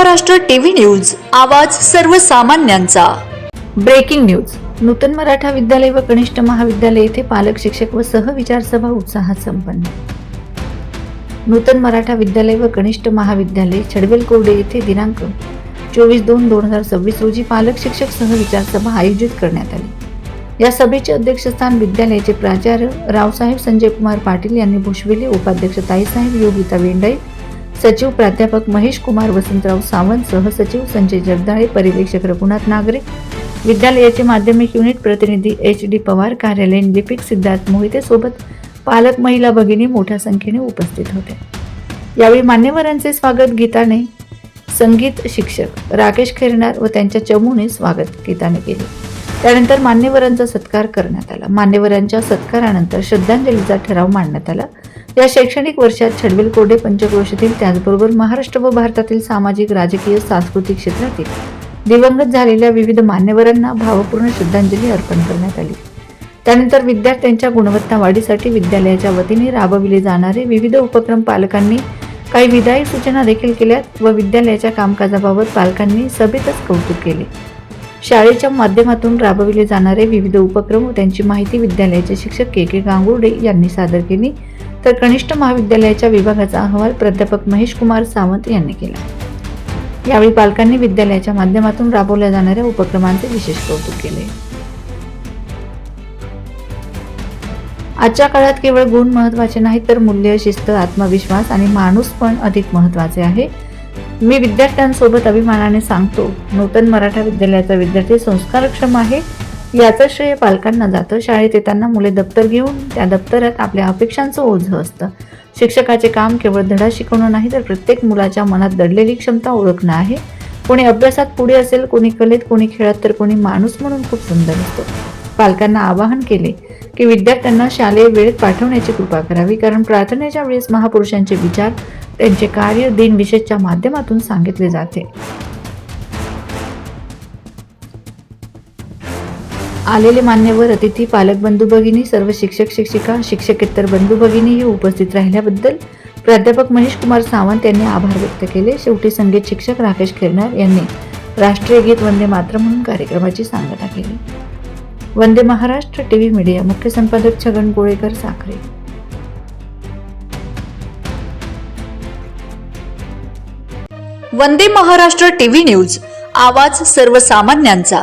Maharashtra TV news आवाज सर्वसामान्यांचा. Breaking news. नूतन मराठा विद्यालय व कनिष्ठ महाविद्यालय येथे पालक शिक्षक व सहविचार सभा उत्साहात संपन्न. नूतन मराठा विद्यालय व कनिष्ठ महाविद्यालय छडवेल कोरडे येथे दिनांक चोवीस दोन दोन हजार सव्वीस रोजी पालक शिक्षक सहविचार सभा आयोजित करण्यात आली. या सभेचे अध्यक्षस्थान विद्यालयाचे प्राचार्य रावसाहेब संजय कुमार पाटील यांनी भुषविले. उपाध्यक्ष ताईसाहेब योगिता वेंडाई सचिव प्राध्यापक महेश कुमार वसंतराव सावंत सहसचिव संजय जगदाळे पर्यवेक्षक रघुनाथ नागरे. विद्यालयाचे माध्यमिक युनिट प्रतिनिधी एच डी पवार कार्यालयीन लिपिक सिद्धार्थ मोहिते सोबत पालक महिला भगिनी मोठ्या संख्येने उपस्थित होत्या. यावेळी मान्यवरांचे स्वागत गीताने संगीत शिक्षक राकेश खेरणार व त्यांच्या चमूने स्वागत गीताने केले. त्यानंतर मान्यवरांचा सत्कार करण्यात आला. मान्यवरांच्या सत्कारानंतर श्रद्धांजलीचा ठराव मांडण्यात आला. या शैक्षणिक वर्षात छडवेल कोरडे पंचक्रोशीतील त्याचबरोबर महाराष्ट्र व भारतातील सामाजिक राजकीय सांस्कृतिक क्षेत्रातील दिवंगत झालेल्या विविध मान्यवरांना भावपूर्ण श्रद्धांजली अर्पण करण्यात आली. त्यानंतर विद्यार्थ्यांच्या गुणवत्ता वाढीसाठी विद्यालयाच्या वतीने राबविले जाणारे विविध उपक्रम पालकांनी काही विधायक सूचना देखील केल्यात व विद्यालयाच्या कामकाजाबाबत पालकांनी सभेतच कौतुक केले. शाळेच्या माध्यमातून राबविले जाणारे विविध उपक्रम व त्यांची माहिती विद्यालयाचे शिक्षक के के गांगुर्डे यांनी सादर केली. तर कनिष्ठ महाविद्यालयाच्या विभागाचा अहवाल प्राध्यापक महेश कुमार सावंत यांनी केला. यावेळी पालकांनी विद्यालयाच्या माध्यमातून राबवल्या जाणाऱ्या उपक्रमांचे विशेष कौतुक केले. आजच्या काळात केवळ गुण महत्त्वाचे नाहीत तर मूल्य शिस्त आत्मविश्वास आणि माणूस पण अधिक महत्त्वाचे आहे. मी विद्यार्थ्यांसोबत अभिमानाने सांगतो नूतन मराठा विद्यालयाचा विद्यार्थी संस्कारक्षम आहे. याचं श्रेय पालकांना जातं. शाळेत येताना मुले दप्तर घेऊन त्या दप्तरात आपल्या अपेक्षांचं ओझं असतं. शिक्षकाचे काम केवळ धडा शिकवणं नाही तर प्रत्येक मुलाच्या मनात दडलेली क्षमता ओळखणं आहे. कोणी अभ्यासात पुढे असेल कोणी कलेत कोणी खेळात तर कोणी माणूस म्हणून खूप सुंदर असतो. पालकांना आवाहन केले की विद्यार्थ्यांना शालेय वेळेत पाठवण्याची कृपा करावी कारण प्रार्थनेच्या वेळेस महापुरुषांचे विचार त्यांचे कार्य दिनविशेषच्या माध्यमातून सांगितले जाते. आलेले मान्यवर अतिथी पालक बंधू भगिनी सर्व शिक्षक शिक्षिका शिक्षकेतर बंधू भगिनीही उपस्थित राहिल्याबद्दल प्राध्यापक महेश कुमार सावंत यांनी आभार व्यक्त केले. शेवटी संगीत शिक्षक राकेश खेरणार यांनी राष्ट्रीय गीत वंदे मात्र म्हणून कार्यक्रमाची सांगता केली. Vande Maharashtra T V media मुख्य संपादक छगन गोळेकर साखरे. वंदे महाराष्ट्र टीव्ही न्यूज आवाज सर्वसामान्यांचा.